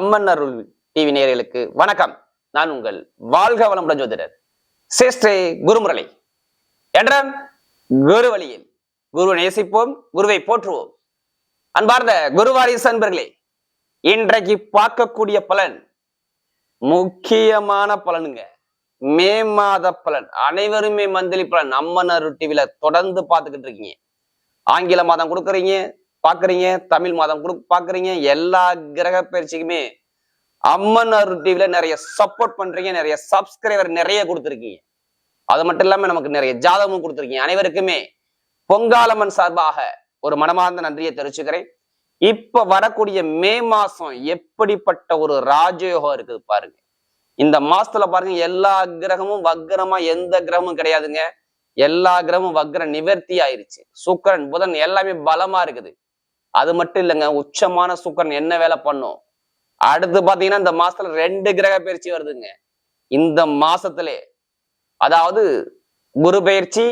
அம்மன் அருள் TV நேயர்களுக்கு வணக்கம். நான் உங்கள் வாழ்க வளமுடன் ஜோதிடர் சேஷ்டே குருமுரளி. என்ற குரு வழியில் குருவை நேசிப்போம் குருவை போற்றுவோம். அன்பார்ந்த குருவாரிசு அன்பர்களே இன்றைக்கு பார்க்கக்கூடிய பலன் முக்கியமான பலனுங்க. மே மாத பலன் அனைவருமே மந்திலி பலன் அம்மன் அருள் டிவில தொடர்ந்து பார்த்துக்கிட்டு இருக்கீங்க. ஆங்கில மாதம் கொடுக்குறீங்க பாக்குறீங்க தமிழ் மாதம் கொடு பாக்குறீங்க எல்லா கிரக பயிற்சிக்குமே அம்மன் அருள் டிவில நிறைய சப்போர்ட் பண்றீங்க நிறைய சப்ஸ்கிரைபர் நிறைய கொடுத்துருக்கீங்க. அது மட்டும் இல்லாம நமக்கு நிறைய ஜாதகமும் கொடுத்துருக்கீங்க. அனைவருக்குமே பொங்காலம்மன் சார்பாக ஒரு மனமார்ந்த நன்றியை தெரிவிச்சுக்கிறேன். இப்ப வரக்கூடிய மே மாசம் எப்படிப்பட்ட ஒரு ராஜயோகம் இருக்குது பாருங்க. இந்த மாசத்துல பாருங்க எல்லா கிரகமும் வக்ரமா எந்த கிரகமும் கிடையாதுங்க. எல்லா கிரகமும் வக்ர நிவர்த்தி ஆயிருச்சு. சுக்கரன் புதன் எல்லாமே பலமா இருக்குது. அது மட்டும் இல்லைங்க உச்சமான சுக்கரன் என்ன வேலை பண்ணும்? அடுத்து பாத்தீங்கன்னா இந்த மாசத்துல ரெண்டு கிரக பயிற்சி வருதுங்க. இந்த மாசத்திலே அதாவது குரு பயிற்சி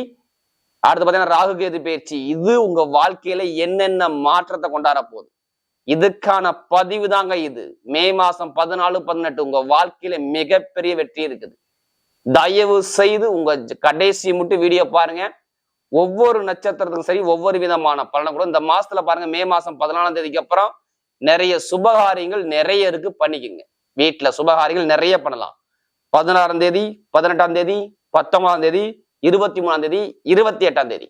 அடுத்து பாத்தீங்கன்னா ராகு கேது பயிற்சி இது உங்க வாழ்க்கையில என்னென்ன மாற்றத்தை கொண்டாட போகுது? இதுக்கான பதிவு தாங்க இது. மே மாசம் பதினாலு பதினெட்டு உங்க வாழ்க்கையில மிகப்பெரிய வெற்றி இருக்குது. தயவு செய்து உங்க கடைசி மட்டும் வீடியோ பாருங்க. ஒவ்வொரு நட்சத்திரத்துக்கும் சரி ஒவ்வொரு விதமான பலனை கூட இந்த மாசத்துல பாருங்க மே மாசம் பதினாலாம் தேதிக்கு அப்புறம் நிறைய சுபகாரியங்கள் நிறைய இருக்கு பண்ணிக்கோங்க. வீட்டுல சுபகாரியங்கள் நிறைய பண்ணலாம். பதினாறாம் தேதி பதினெட்டாம் தேதி பத்தொன்பதாம் தேதி இருபத்தி மூணாம் தேதி இருபத்தி எட்டாம் தேதி.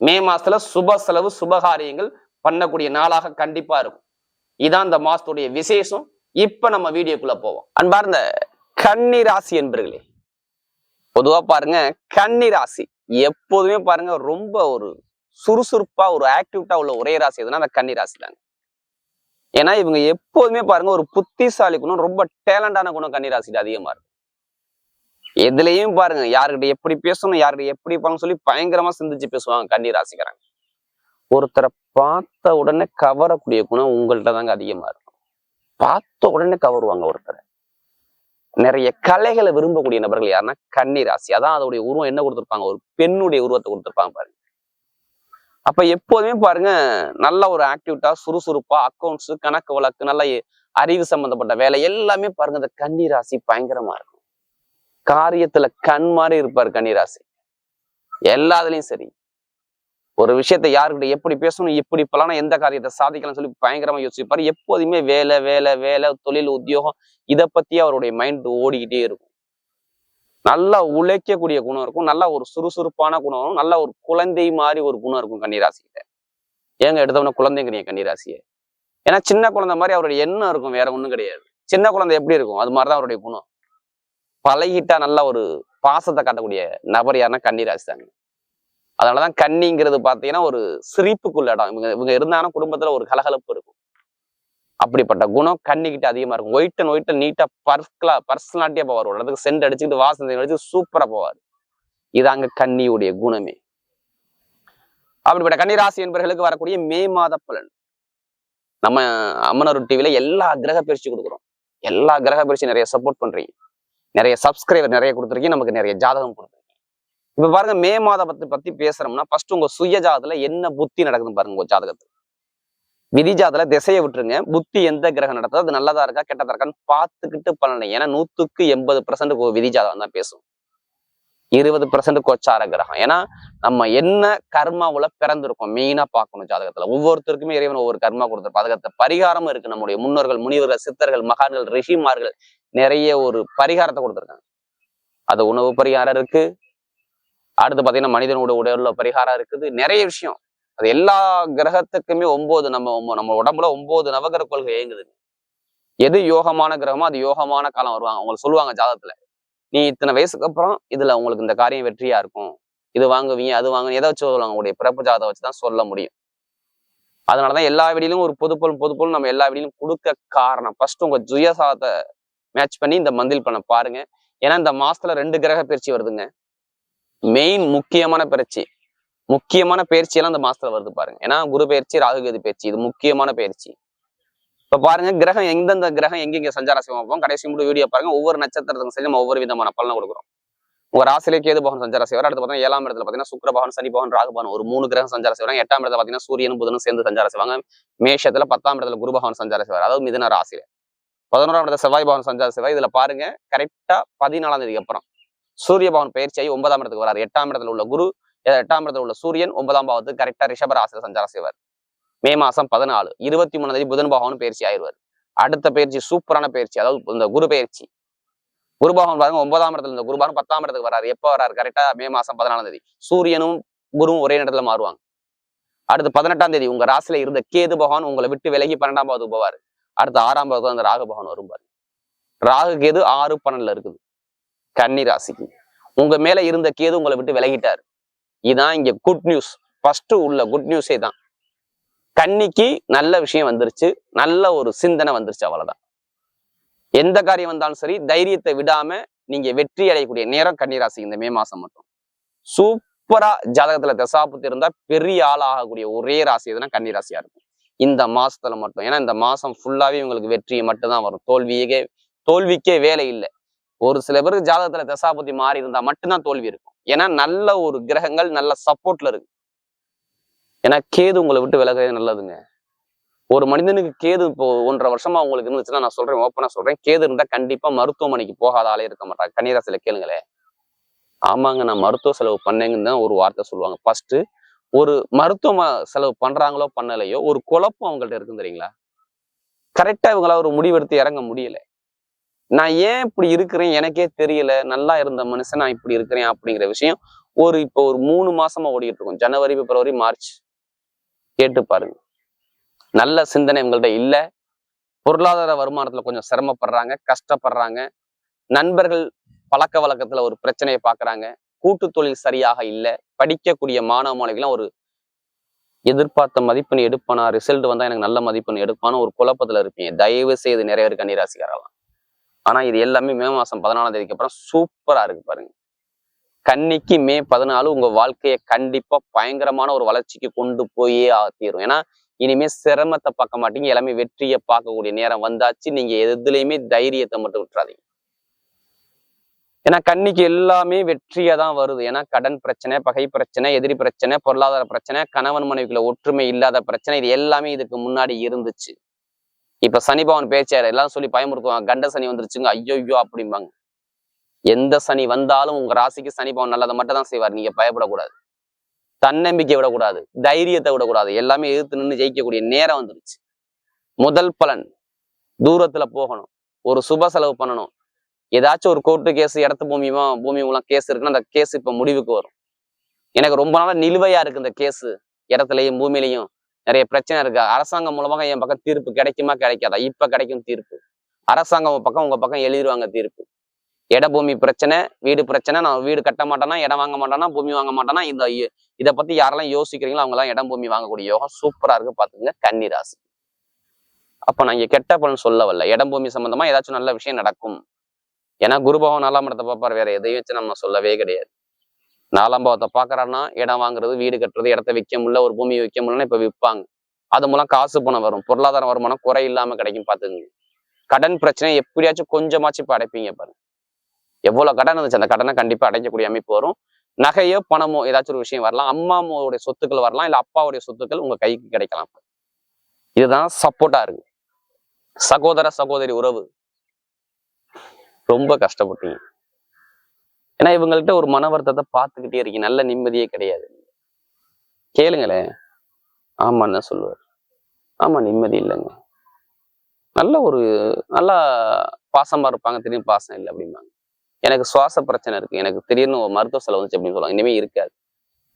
மே மாசத்துல சுப செலவு சுபகாரியங்கள் பண்ணக்கூடிய நாளாக கண்டிப்பா இருக்கும். இதான் இந்த மாசத்துடைய விசேஷம். இப்ப நம்ம வீடியோக்குள்ள போவோம். அன்பார்ந்த கன்னி ராசி என்பர்களே பொதுவா பாருங்க கன்னி ராசி. எப்போதுமே பாருங்க ரொம்ப ஒரு சுறுசுறுப்பா ஒரு ஆக்டிவிட்டா உள்ள ஒரே ராசி எதுனா அந்த கன்னி ராசி தாங்க ஏன்னா இவங்க எப்போதுமே பாருங்க ஒரு புத்திசாலி குணம் ரொம்ப டேலண்டான குணம் கன்னிராசிட்டு அதிகமா இருக்கும். எதுலயும் பாருங்க யாருக்கிட்ட எப்படி பேசணும் யாருக்கிட்ட எப்படி பண்ணணும் சொல்லி பயங்கரமா சிந்திச்சு பேசுவாங்க கன்னிராசிக்காரங்க. ஒருத்தரை பார்த்த உடனே கவரக்கூடிய குணம் உங்கள்ட்ட தாங்க அதிகமா இருக்கும். பார்த்த உடனே கவருவாங்க ஒருத்தரை. நிறைய கலைகளை விரும்பக்கூடிய நபர்கள் யாருன்னா கன்னிராசி. அதான் அதோடைய உருவம் என்ன கொடுத்துருப்பாங்க? ஒரு பெண்ணுடைய உருவத்தை கொடுத்துருப்பாங்க பாருங்க. அப்ப எப்போதுமே பாருங்க நல்ல ஒரு ஆக்டிவிட்டா சுறுசுறுப்பா அக்கௌண்ட்ஸ் கணக்கு வழக்கு நல்ல அறிவு சம்பந்தப்பட்ட வேலை எல்லாமே பாருங்க இந்த கன்னி ராசி பயங்கரமா இருக்கும். காரியத்துல கண் மாதிரி இருப்பார் கன்னி ராசி. எல்லாத்துலயும் சரி. ஒரு விஷயத்தை யாருக்கிட்ட எப்படி பேசணும் எப்படி இப்பலாம் எந்த காரியத்தை சாதிக்கலாம்னு சொல்லி பயங்கரமா யோசிப்பாரு. எப்போதுமே வேலை வேலை வேலை தொழில் உத்தியோகம் இதை பத்தி அவருடைய மைண்ட் ஓடிக்கிட்டே இருக்கும். நல்லா உழைக்கக்கூடிய குணம் இருக்கும். நல்ல ஒரு சுறுசுறுப்பான குணம் இருக்கும் நல்ல ஒரு குழந்தை மாதிரி ஒரு குணம் இருக்கும் கன்னிராசிக்கிட்ட ஏங்க எடுத்தவன குழந்தைங்கிறீங்க கன்னிராசியை? ஏன்னா சின்ன குழந்தை மாதிரி அவருடைய எண்ணம் இருக்கும். வேற ஒண்ணும் கிடையாது. சின்ன குழந்தை எப்படி இருக்கும்? அது மாதிரிதான் அவருடைய குணம். பழகிட்டா நல்ல ஒரு பாசத்தை காட்டக்கூடிய நபர் யாருன்னா கன்னிராசி தாங்க. அதனாலதான் கன்னிங்கிறது பார்த்தீங்கன்னா ஒரு சிரிப்புக்குள்ள இடம். இவங்க இவங்க இருந்தாங்கன்னா குடும்பத்துல ஒரு கலகலப்பு இருக்கும். அப்படிப்பட்ட குணம் கண்ணிக்கிட்ட அதிகமா இருக்கும். ஒயிட் அண்ட் ஒயிட் நீட்டா பர்ஸ்லா பர்சனாலிட்டியா போவார். ஒரு இடத்துக்கு சென்ட் அடிச்சுக்கிட்டு வாசனை அடிச்சு சூப்பரா போவார். இதாங்க கன்னியுடைய குணமே. அப்படிப்பட்ட கன்னிராசி என்பவர்களுக்கு வரக்கூடிய மே மாத பலன். நம்ம அம்மனூர் டிவில எல்லா கிரக பயிற்சி கொடுக்குறோம். எல்லா கிரக பயிற்சி நிறைய சப்போர்ட் பண்றீங்க. நிறைய சப்ஸ்கிரைபர் நிறைய கொடுத்துருக்கீங்க. நமக்கு நிறைய ஜாதகம் கொடுத்துருக்கீங்க. இப்ப பாருங்க மே மாதம் பத்தி பத்தி பேசுறோம்னா ஃபர்ஸ்ட் உங்க சுய ஜாதத்துல என்ன புத்தி நடக்குதுன்னு பாருங்க உங்க ஜாதகத்துல. விதி ஜாதத்துல திசையை விட்டுருங்க. புத்தி எந்த கிரகம் நடத்துது அது நல்லதா இருக்கா கெட்டதா இருக்கான்னு பார்த்துக்கிட்டு பண்ணணும் ஏன்னா நூற்றுக்கு எண்பது பர்சன்ட் விதிஜாதகம் தான் பேசும். இருபது பர்சன்ட் கோச்சார கிரகம். ஏன்னா நம்ம என்ன கர்மாவுல பிறந்திருக்கோம் மெயினா பார்க்கணும் ஜாதகத்துல. ஒவ்வொருத்தருக்குமே இறைவன் ஒவ்வொரு கர்மா கொடுத்துருப்போம் அதுக்கு பரிகாரமும் இருக்கு. நம்முடைய முன்னோர்கள் முனிவர்கள் சித்தர்கள் மகான்கள் ரிஷிமார்கள் நிறைய ஒரு பரிகாரத்தை கொடுத்துருக்காங்க. அது உணவு பரிகாரம் இருக்கு. அடுத்து பாத்தீங்கன்னா மனிதனோட உடல்ல பரிகாரம் இருக்குது. நிறைய விஷயம். அது எல்லா கிரகத்துக்குமே ஒன்பது நம்ம நம்ம உடம்புல ஒன்பது நவகிரக கொள்கை இயங்குதுங்க எது யோகமான கிரகமோ அது யோகமான காலம் வருவாங்க. அவங்களுக்கு சொல்லுவாங்க ஜாதகத்துல. நீ இத்தனை வயசுக்கு அப்புறம் இதுல உங்களுக்கு இந்த காரியம் வெற்றியா இருக்கும். இது வாங்குவீங்க அது வாங்குவீங்க எதை வச்சு சொல்லுவாங்க? உங்களுடைய பிறப்பு ஜாதகம் வச்சுதான் சொல்ல முடியும். அதனாலதான் எல்லா வீடியிலும் ஒரு பொதுப்பொருள் பொதுப்பொருள் நம்ம எல்லா வீடியிலும் கொடுக்க காரணம். ஃபர்ஸ்ட் உங்க ஜுயசாதத்தை மேட்ச் பண்ணி இந்த மந்தில் பண்ண பாருங்க. ஏன்னா இந்த மாசத்துல ரெண்டு கிரக பயிற்சி வருதுங்க. மெயின் முக்கியமான பயிற்சி முக்கியமான பயிற்சி எல்லாம் அந்த மாசத்துல வருது பாருங்க. ஏன்னா குரு பயிற்சி ராகுகேது பயிற்சி இது முக்கியமான பயிற்சி. இப்ப பாருங்க கிரகம் எந்தெந்த கிரகம் எங்கெங்க சஞ்சார செய்வோம் கடைசி மட்டும் வீடியோ பாருங்க. ஒவ்வொரு நட்சத்திரத்துக்கும் சரி நம்ம ஒவ்வொரு விதமான பலனை கொடுக்குறோம். உங்க ராசிலே கேது பகவான் சஞ்சார செய்வார். அடுத்து பார்த்தீங்கன்னா ஏழாம் இடத்துல பார்த்தீங்கன்னா சுக்கர பகவான் சனி பகவான் ராகு பகவான் ஒரு மூணு கிரகம் சஞ்சார செய்வாங்க. எட்டாம் இடத்துல பார்த்தீங்கன்னா சூரியன் புதனும் சேர்ந்து சஞ்சார செய்வாங்க. மேஷத்துல பத்தாம் இடத்துல குரு பகவான் சஞ்சார செய்வார். அதாவது மிதன ராசியில. பதினோராம் இடத்துல செவ்வாய் பவன் சஞ்சார செவ்வாய் இதுல பாருங்க கரெக்டா பதினாலாம் தேதிக்கு அப்புறம் சூரிய பவன் பயிற்சியாகி ஒன்பதாம் இடத்துக்கு வராரு. எட்டாம் இடத்துல உள்ள குரு எட்டாம் இடத்துல உள்ள சூரியன் ஒன்பதாம் பாவத்துக்கு கரெக்டா ரிஷபராசில சஞ்சாரம் செய்வார். மே மாசம் பதினாலு இருபத்தி மூணாம் தேதி புதன் பகவான் பயிற்சி ஆயிடுவார். அடுத்த பயிற்சி சூப்பரான பயிற்சி அதாவது இந்த குரு பயிற்சி. குரு பகவான் பாருங்க ஒன்பதாம் இடத்துல இந்த குரு பகவான் பத்தாம் இடத்துக்கு வராரு. எப்போ வராரு? கரெக்டா மே மாசம் பதினாலாம் தேதி. சூரியனும் குருவும் ஒரே இடத்துல மாறுவாங்க. அடுத்து பதினெட்டாம் தேதி உங்க ராசியில இருந்த கேது பகவான் உங்களை விட்டு விலகி பன்னெண்டாம் பாவத்துக்கு போவார். அடுத்து ஆறாம் பாவத்துக்கு அந்த ராகு பகவான் வரும்பாரு ராகு கேது ஆறு பன்னெண்டுல இருக்குது. கன்னி ராசிக்கு. உங்க மேல இருந்த கேது உங்களை விட்டு விலகிட்டார். இதான் இங்க குட் நியூஸ் ஃபர்ஸ்ட் உள்ள குட் நியூஸே தான். கன்னிக்கு நல்ல விஷயம் வந்துருச்சு. நல்ல ஒரு சிந்தனை வந்துருச்சு அவ்வளவுதான். எந்த காரியம் வந்தாலும் சரி தைரியத்தை விடாம நீங்க வெற்றி அடையக்கூடிய நேரம் கன்னிராசி இந்த மே மாசம் மட்டும். சூப்பரா ஜாதகத்துல தசாபுத்தி இருந்தா பெரிய ஆள் ஆகக்கூடிய ஒரே ராசி எதுனா கன்னிராசியா இருக்கும். இந்த மாசத்துல மட்டும். ஏன்னா இந்த மாசம் ஃபுல்லாவே உங்களுக்கு வெற்றி மட்டும்தான் வரும். தோல்வியே தோல்விக்கே வேலை இல்லை. ஒரு சில பேருக்கு ஜாதகத்துல தசாபுத்தி மாறி இருந்தா மட்டும்தான் தோல்வி இருக்கும். ஏன்னா நல்ல ஒரு கிரகங்கள் நல்ல சப்போர்ட்ல இருக்கு. ஏன்னா கேது உங்களை விட்டு விலகிறது நல்லதுங்க. ஒரு மனிதனுக்கு கேது இப்போ ஒன்றரை வருஷமா உங்களுக்கு இருந்துச்சுன்னா நான் சொல்றேன் ஓப்பனா சொல்றேன். கேது இருந்தா கண்டிப்பா மருத்துவமனைக்கு போகாத ஆளே இருக்க மாட்டாங்க கன்னிராசில கேளுங்களேன். ஆமாங்க நான் மருத்துவ செலவு பண்ணேங்கன்னு தான் ஒரு வார்த்தை சொல்லுவாங்க. ஃபர்ஸ்ட் ஒரு மருத்துவ செலவு பண்றாங்களோ பண்ணலையோ ஒரு குழப்பம் அவங்கள்ட்ட இருக்கும் தெரியுங்களா? கரெக்டா இவங்களால ஒரு முடிவெடுத்து இறங்க முடியல. நான் ஏன் இப்படி இருக்கிறேன்? எனக்கே தெரியல. நல்லா இருந்த மனுஷன் நான் இப்படி இருக்கிறேன் அப்படிங்கிற விஷயம் ஒரு இப்போ ஒரு மூணு மாசமா ஓடிட்டு இருக்கும். ஜனவரி பிப்ரவரி மார்ச். கேட்டு பாருங்க. நல்ல சிந்தனை உங்கள்கிட்ட இல்ல. பொருளாதார வருமானத்துல கொஞ்சம் சிரமப்படுறாங்க கஷ்டப்படுறாங்க. நண்பர்கள் பழக்க வழக்கத்துல ஒரு பிரச்சனையை பாக்குறாங்க. கூட்டு தொழில் சரியாக இல்லை. படிக்கக்கூடிய மாணவ மாணவிகள்லாம் ஒரு எதிர்பார்த்த மதிப்பெண் எடுப்பானா? ரிசல்ட் வந்தா எனக்கு நல்ல மதிப்பெண் எடுப்பான ஒரு குழப்பத்துல இருப்பீங்க. தயவு செய்து நிறைய பேர் கன்னிராசிக்காரலாம் ஆனா இது எல்லாமே மே மாசம் பதினாலாம் தேதிக்கு அப்புறம் சூப்பரா இருக்கு பாருங்க. கன்னிக்கு மே பதினாலு உங்க வாழ்க்கையை கண்டிப்பா பயங்கரமான ஒரு வளர்ச்சிக்கு கொண்டு போயே ஆத்திரும். ஏன்னா இனிமே சிரமத்தை பார்க்க மாட்டீங்க. எல்லாமே வெற்றியை பார்க்கக்கூடிய நேரம் வந்தாச்சு. நீங்க எதுலையுமே தைரியத்தை மட்டும் விட்டுறாதீங்க. ஏன்னா கண்ணிக்கு எல்லாமே வெற்றியா தான் வருது. ஏன்னா கடன் பிரச்சனை பகை பிரச்சனை எதிரி பிரச்சனை பொருளாதார பிரச்சனை கணவன் மனைவிக்குள்ள ஒற்றுமை இல்லாத பிரச்சனை இது எல்லாமே இதுக்கு முன்னாடி இருந்துச்சு. இப்ப சனி பவன் பேச்சாரு எல்லாம் சொல்லி பயமுறுத்துவாங்க. கண்ட சனி வந்துருச்சுங்க ஐயோ அப்படிம்பாங்க. எந்த சனி வந்தாலும் உங்க ராசிக்கு சனி பவன் நல்லதை மட்டும் தான் செய்வார். நீங்க பயப்படக்கூடாது. தன்னம்பிக்கை விடக்கூடாது. தைரியத்தை விடக்கூடாது. எல்லாமே எதிர்த்து நின்று ஜெயிக்கக்கூடிய நேரம் வந்துருச்சு. முதல் பலன் தூரத்துல போகணும். ஒரு சுப செலவு பண்ணணும். ஏதாச்சும் ஒரு கோர்ட்டு கேஸ் இடத்து பூமியுமா பூமி மூலம் கேஸ் இருக்குன்னா அந்த கேஸ் இப்ப முடிவுக்கு வரும். எனக்கு ரொம்ப நாளா நிலுவையா இருக்கு இந்த கேஸு இடத்துலயும் பூமியிலையும். நிறைய பிரச்சனை இருக்கு. அரசாங்கம் மூலமாக என் பக்கம் தீர்ப்பு கிடைக்குமா கிடைக்காதா? இப்ப கிடைக்கும் தீர்ப்பு. அரசாங்கம் பக்கம் உங்க பக்கம் எழுதிருவாங்க தீர்ப்பு. இட பூமி பிரச்சனை வீடு பிரச்சனை நான் வீடு கட்ட மாட்டேனா இடம் வாங்க மாட்டேனா பூமி வாங்க மாட்டேனா இந்த இதை பத்தி யாரெல்லாம் யோசிக்கிறீங்களோ அவங்க எல்லாம் இடம் பூமி வாங்கக்கூடிய யோகம் சூப்பரா இருக்கு. பாத்துங்க கன்னி ராசி. அப்ப நான் இங்க கெட்ட பலன் சொல்ல வரல இடம் பூமி சம்பந்தமா ஏதாச்சும் நல்ல விஷயம் நடக்கும். ஏன்னா குருபவன் நாலாம் இடத்தை பார்ப்பார். வேற எதையும் வச்சு நம்ம சொல்லவே கிடையாது. நாலாம் பாவத்தை பாக்குறாருன்னா இடம் வாங்குறது வீடு கட்டுறது இடத்த விற்க முடியல ஒரு பூமி விற்க முடியலன்னா இப்ப விற்பாங்க அது மூலம் காசு பணம் வரும். பொருளாதார வருமானம் குறை இல்லாம கிடைக்கும் பாத்துக்கங்க கடன் பிரச்சனை எப்படியாச்சும் கொஞ்சமாச்சும் இப்ப அடைப்பீங்க பாருங்க. எவ்வளவு கடன் இருந்துச்சு அந்த கடனை கண்டிப்பா அடைக்கக்கூடிய அமைப்பு வரும். நகையோ பணமோ ஏதாச்சும் ஒரு விஷயம் வரலாம். அம்மா சொத்துக்கள் வரலாம். இல்ல அப்பாவுடைய சொத்துக்கள் உங்க கைக்கு கிடைக்கலாம். இதுதான் சப்போர்ட்டா இருக்கு. சகோதர சகோதரி உறவு. ரொம்ப கஷ்டப்பட்டீங்க. ஏன்னா இவங்கள்ட்ட ஒரு மன வருத்தத்தை பார்த்துக்கிட்டே இருக்கீங்க. நல்ல நிம்மதியே கிடையாது. கேளுங்களேன் ஆமான்னு சொல்லுவார். ஆமா நிம்மதி இல்லைங்க. நல்ல ஒரு நல்லா பாசமா இருப்பாங்க. திடீர்னு பாசம் இல்லை அப்படிம்பாங்க. எனக்கு சுவாச பிரச்சனை இருக்கு. எனக்கு திடீர்னு ஒரு மருத்துவ செலவு வந்துச்சு அப்படின்னு சொல்லுவாங்க. இனிமே இருக்காது.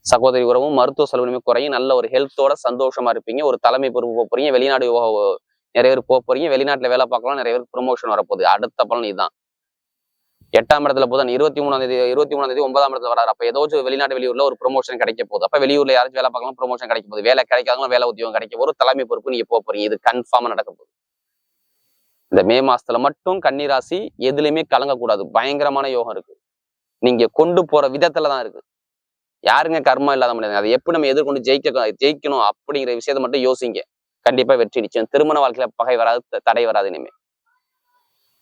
சகோதரி உறவும் மருத்துவ செலவு இனிமே குறையும். நல்ல ஒரு ஹெல்த்தோட சந்தோஷமா இருப்பீங்க. ஒரு தலைமை பொறுப்பு போக போறீங்க. வெளிநாடு நிறைய பேர் போக போறீங்க. வெளிநாட்டுல வேலை பார்க்கலாம் நிறைய பேருக்கு ப்ரொமோஷன் வரப்போகுது. அடுத்த பலன் இதுதான். எட்டாம் இடத்துல போதும் இருபத்தி மூணாம் தேதி இருபத்தி மூணாம் தேதி ஒன்பதாம் இடத்துல வராரு. அப்ப ஏதோ வெளிநாட்டு வெளியூர்ல ஒரு ப்ரொமோஷன் கிடைக்க போகுது. அப்ப வெளியூர்ல யாராச்சும் வேலை பார்க்கலாம் ப்ரொமோஷன் கிடைக்க போகுது. வேலை கிடைக்காதவங்க வேலை உத்தியோகம் கிடைக்க போகுது. தலைமை பொறுப்பு நீங்க போக போறீங்க இது கன்ஃபார்மா நடக்க போகுது. இந்த மே மாசத்துல மட்டும் கன்னிராசி எதுலையுமே கலங்கக்கூடாது. பயங்கரமான யோகம் இருக்கு. நீங்க கொண்டு போற விதத்துல தான் இருக்கு. யாருங்க கர்மா இல்லாத முடியாது அதை எப்படி நம்ம எதிர்கொண்டு ஜெயிக்க ஜெயிக்கணும் அப்படிங்கிற விஷயத்தை மட்டும் யோசிங்க. கண்டிப்பா வெற்றி நிச்சயம். திருமண வாழ்க்கையில பகை வராது தடை வராது இனிமே.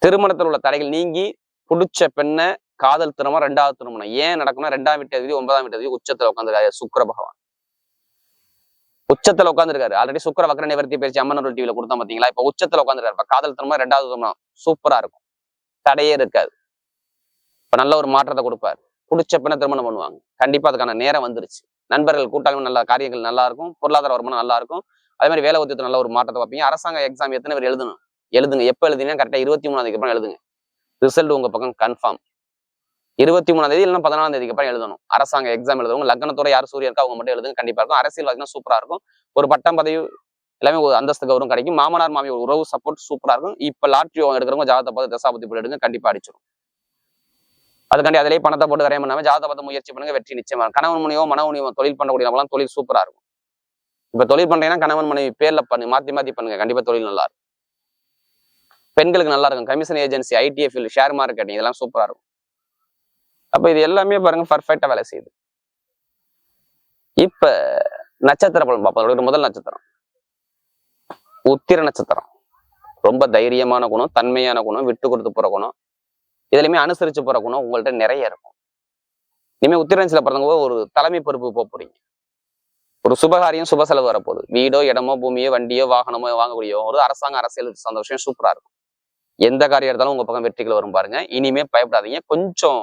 திருமணத்தில் உள்ள தடைகள் நீங்கி புடிச்ச பெண்ணை காதல் திருமணம் ரெண்டாவது திருமணம். ஏன் நடக்கும்னா ரெண்டாம் வீட்டு அதிபதி ஒன்பதாம் வீட்டு அதிபதி உச்சத்துல உட்காந்துருக்காரு சுக்கர பகவான். உச்சத்துல உட்காந்துருக்காரு ஆல்ரெடி சுக்கர வக்கர நிவர்த்தி பயிற்சி அம்மன் டிவில கொடுத்தா பாத்தீங்களா? இப்ப உச்சத்துல உட்காந்துருக்காரு இப்ப காதல் திருமணம் ரெண்டாவது திருமணம். சூப்பரா இருக்கும். தடையே இருக்காது. இப்ப நல்ல ஒரு மாற்றத்தை கொடுப்பாரு. பிடிச்ச பெண்ணை திருமணம் பண்ணுவாங்க. கண்டிப்பா அதுக்கான நேரம் வந்துருச்சு. நண்பர்கள் கூட்டாளி நல்ல காரியங்கள் நல்லா இருக்கும். பொருளாதார வருமானம் நல்லா இருக்கும். அதே மாதிரி வேலை உத்தியத்தில் நல்ல ஒரு மாற்றத்தை பார்ப்பீங்க. அரசாங்க எக்ஸாம் எத்தனை பேர் எழுதணும்? எழுதுங்க. எப்போ எழுதினா கரெக்டாக இருபத்தி மூணாம் அப்புறம் எழுதுங்க. ரிசல்ட் உங்க பக்கம் கன்ஃபார்ம் இருபத்தி மூணாம் தேதி இல்லைன்னா பதினாலாம் தேதிக்கு அப்புறம் எழுதணும். அரசாங்க எக்ஸாம் எழுதுறவங்க லக்னத்தோட யார் சூரியன் இருக்கா அவங்க மட்டும் எழுதுங்க. கண்டிப்பா இருக்கும். அரசியல் அரசியல்வாதினா சூப்பரா இருக்கும். ஒரு பட்டம் பதவி எல்லாமே ஒரு அந்தஸ்து கௌரவம் கிடைக்கும். மாமனார் மாமி ஒரு உறவு சப்போர்ட் சூப்பரா இருக்கும். இப்ப லாட்ரி எடுக்கிறவங்க ஜாதகத்தை பார்த்து தசாபதி போட்டு எடுங்க கண்டிப்பா அடிச்சிடும் அதுக்காண்டி அதிலேயே பணத்தை போட்டு கரையம் பண்ணாம ஜாதகத்தை பார்த்து முயற்சி பண்ணுங்க வெற்றி நிச்சயமா கணவன் முனியோ மன முனியோ தொழில் பண்ணக்கூடியவங்களாம் தொழில் சூப்பரா இருக்கும். இப்ப தொழில் பண்றீங்கன்னா கணவன் மனைவி பேர்ல பண்ணு மாத்தி மாத்தி பண்ணுங்க. கண்டிப்பா தொழில் நல்லா இருக்கும். பெண்களுக்கு நல்லா இருக்கும். Commission agency IDF share marketing இதெல்லாம் சூப்பராக இருக்கும். அப்ப இது எல்லாமே பாருங்க பர்ஃபெக்டாக வேலை செய்யுது. இப்ப நட்சத்திர பலன் பார்ப்போம். முதல் நட்சத்திரம். உத்திர நட்சத்திரம். ரொம்ப தைரியமான குணம் தன்மையான குணம் விட்டு கொடுத்து போற குணம். இதுலையுமே அனுசரிச்சு போற குணம் உங்கள்ட்ட நிறைய இருக்கும். இனிமே உத்திரன்சில பிறந்தவங்க ஒரு தலைமை பொறுப்பு போக போறீங்க. ஒரு சுபகாரியம் சுப செலவு வரப்போகுது. வீடோ இடமோ பூமியோ வண்டியோ வாகனமோ வாங்கக்கூடிய ஒரு அரசாங்க அரசியல் சந்தோஷம் சூப்பரா இருக்கும். எந்த காரியம் இருந்தாலும் உங்க பக்கம் வெற்றிகள் வரும் பாருங்க. இனிமே பயப்படாதீங்க. கொஞ்சம்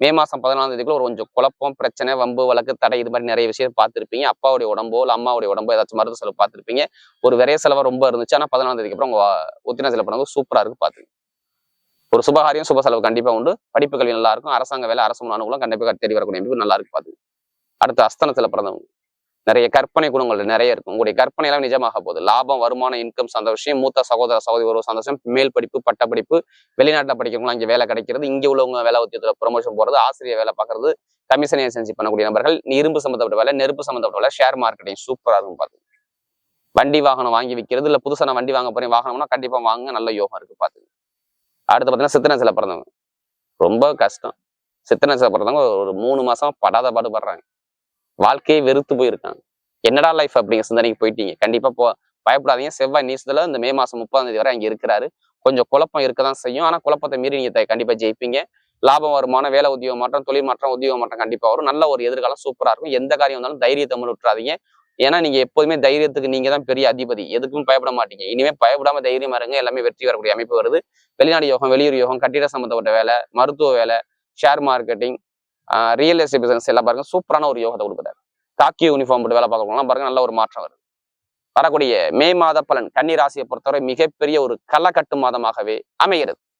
மே மாசம் பதினாலாம் தேதிக்குள்ள ஒரு கொஞ்சம் குழப்பம் பிரச்சனை வம்பு வழக்கு தடை இது மாதிரி நிறைய விஷயம் பார்த்துருப்பீங்க. அப்பாவுடைய உடம்போ இல்லை அம்மாவுடைய உடம்போ ஏதாச்சும் மருந்து செலவு பார்த்துருப்பீங்க. ஒரு விரைய செலவு ரொம்ப இருந்துச்சு. ஆனா பதினாலாம் தேதிக்கு அப்புறம் உங்க உத்திர செலவு பண்ணவங்க சூப்பரா இருக்கு பார்த்து ஒரு சுபகாரியம் சுப செலவு கண்டிப்பா உண்டு. படிப்பு கல்வி நல்லா இருக்கும். அரசாங்க வேலை அரசு முன் அனுகூலம் கண்டிப்பா தேடி வரக்கூடிய அமைப்பு நல்லா இருக்கு பார்த்துங்க அடுத்து அஸ்தனத்தில் பிறந்தவங்க. நிறைய கற்பனை குணங்கள் நிறைய இருக்கும். உங்களுடைய கற்பனை எல்லாம் நிஜமாக போகுது. லாபம் வருமானம் இன்கம் சார்ந்த விஷயம் மூத்த சகோதர சகோதரி ஒரு சார்ந்த விஷயம் மேல் படிப்பு பட்ட படிப்பு வெளிநாட்டுல இங்கே இங்க வேலை கிடைக்கிறது இங்க உள்ளவங்க வேலை உத்தியத்துல ப்ரொமோஷன் போறது ஆசிரியர் வேலை பார்க்கறது கமிஷன் ஏஜென்சி பண்ணக்கூடிய நபர்கள் இரும்பு சம்மந்தப்பட்ட வேலை நெருப்பு சம்மந்தப்பட்ட வேலை ஷேர் மார்க்கெட்டிங் சூப்பரா இருக்கும் பார்த்து வண்டி வாகனம் வாங்கி விற்கிறது இல்ல புதுசாக நான் வண்டி வாங்க போகிறேன் வாகனம்னா கண்டிப்பா வாங்க நல்ல யோகம் இருக்கு பார்த்து அடுத்து பார்த்தீங்கன்னா சித்தனசில பிறந்தவங்க. ரொம்ப கஷ்டம். சித்தனசில பிறந்தவங்க ஒரு மூணு மாசம் படாத பாடுபடுறாங்க. வாழ்க்கையை வெறுத்து போயிருக்காங்க. என்னடா லைஃப் அப்படிங்கிற சிந்தனைக்கு போயிட்டீங்க. கண்டிப்பா போ பயப்படாதீங்க. செவ்வாய் நீசத்தில் இந்த மே மாசம் முப்பதாம் தேதி வரை அங்க இருக்கிறாரு. கொஞ்சம் குழப்பம் இருக்கதான் செய்யும். ஆனா குழப்பத்தை மீறி நீங்க கண்டிப்பாக கண்டிப்பா ஜெயிப்பீங்க. லாபம் வருமானம் வேலை உத்தியோக மாற்றம் தொழில் மாற்றம் உத்தியோக மாற்றம் கண்டிப்பா வரும். நல்ல ஒரு எதிர்காலம் சூப்பரா இருக்கும். எந்த காரியம் வந்தாலும் தைரியத்தை முன் விட்டுறாதீங்க. ஏன்னா நீங்க எப்போதுமே தைரியத்துக்கு நீங்க தான் பெரிய அதிபதி. எதுக்கும் பயப்பட மாட்டீங்க. இனிமே பயப்படாம தைரியமா இருங்க. எல்லாமே வெற்றி வரக்கூடிய அமைப்பு வருது. வெளிநாடு யோகம் வெளியூர் யோகம் கட்டிட சம்பந்தப்பட்ட வேலை மருத்துவ வேலை share marketing real estate business எல்லாம் பாருங்க சூப்பரான ஒரு யோகத்தை கொடுக்குறாரு காக்கி யூனிஃபார்ம் போட்டு வேலை பார்க்கறவங்களாம் பாருங்க நல்ல ஒரு மாற்றம் வருது. வரக்கூடிய மே மாத பலன் கன்னி ராசியை பொறுத்தவரை மிகப்பெரிய ஒரு களக்கட்டு மாதமாகவே அமைகிறது.